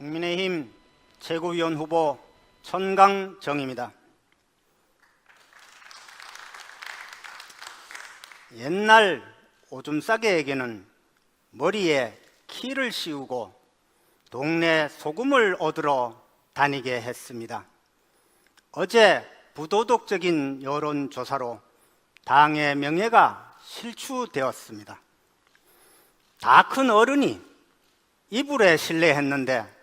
국민의힘 최고위원 후보 천강정입니다. 옛날 오줌 싸개에게는 머리에 키를 씌우고 동네 소금을 얻으러 다니게 했습니다. 어제 부도덕적인 여론조사로 당의 명예가 실추되었습니다. 다 큰 어른이 이불에 신뢰했는데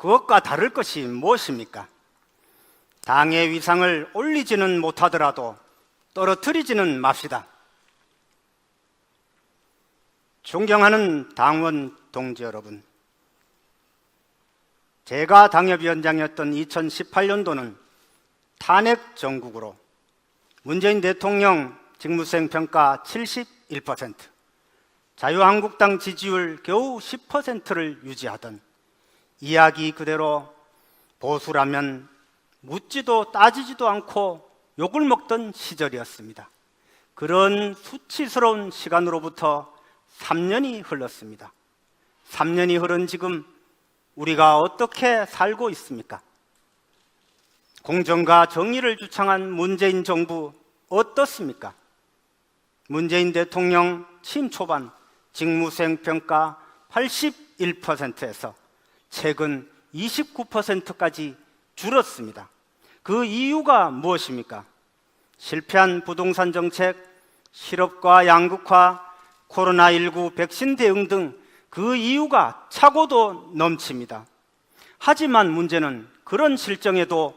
그것과 다를 것이 무엇입니까? 당의 위상을 올리지는 못하더라도 떨어뜨리지는 맙시다. 존경하는 당원 동지 여러분, 제가 당협위원장이었던 2018년도는 탄핵 정국으로 문재인 대통령 직무수행 평가 71%, 자유한국당 지지율 겨우 10%를 유지하던 이야기 그대로 보수라면 묻지도 따지지도 않고 욕을 먹던 시절이었습니다. 그런 수치스러운 시간으로부터 3년이 흘렀습니다. 3년이 흐른 지금 우리가 어떻게 살고 있습니까? 공정과 정의를 주창한 문재인 정부 어떻습니까? 문재인 대통령 취임 초반 직무수행 평가 81%에서 최근 29%까지 줄었습니다. 그 이유가 무엇입니까? 실패한 부동산 정책, 실업과 양극화, 코로나19 백신 대응 등 그 이유가 차고도 넘칩니다. 하지만 문제는 그런 실정에도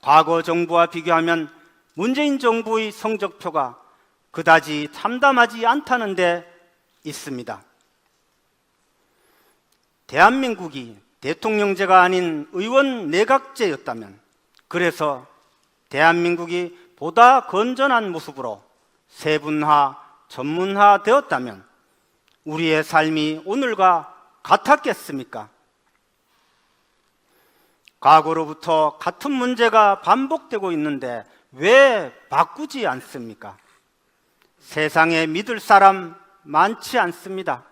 과거 정부와 비교하면 문재인 정부의 성적표가 그다지 참담하지 않다는 데 있습니다. 대한민국이 대통령제가 아닌 의원 내각제였다면 그래서 대한민국이 보다 건전한 모습으로 세분화, 전문화 되었다면 우리의 삶이 오늘과 같았겠습니까? 과거로부터 같은 문제가 반복되고 있는데 왜 바꾸지 않습니까? 세상에 믿을 사람 많지 않습니다.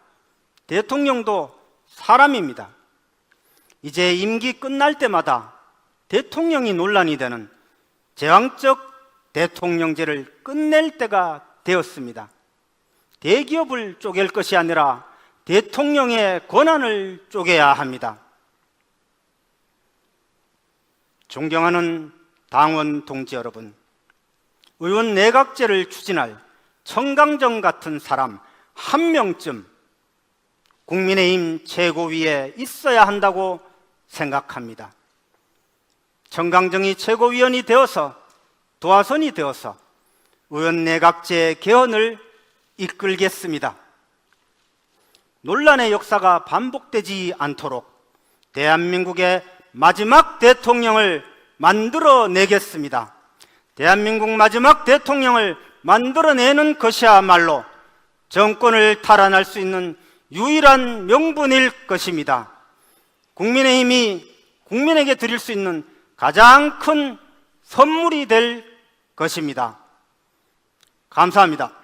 대통령도 사람입니다. 이제 임기 끝날 때마다 대통령이 논란이 되는 제왕적 대통령제를 끝낼 때가 되었습니다. 대기업을 쪼갤 것이 아니라 대통령의 권한을 쪼개야 합니다. 존경하는 당원 동지 여러분, 의원 내각제를 추진할 청강정 같은 사람 한 명쯤 국민의힘 최고위에 있어야 한다고 생각합니다. 청강정이 최고위원이 되어서 도화선이 되어서 의원 내각제 개헌을 이끌겠습니다. 논란의 역사가 반복되지 않도록 대한민국의 마지막 대통령을 만들어내겠습니다. 대한민국 마지막 대통령을 만들어내는 것이야말로 정권을 탈환할 수 있는 유일한 명분일 것입니다. 국민의힘이 국민에게 드릴 수 있는 가장 큰 선물이 될 것입니다. 감사합니다.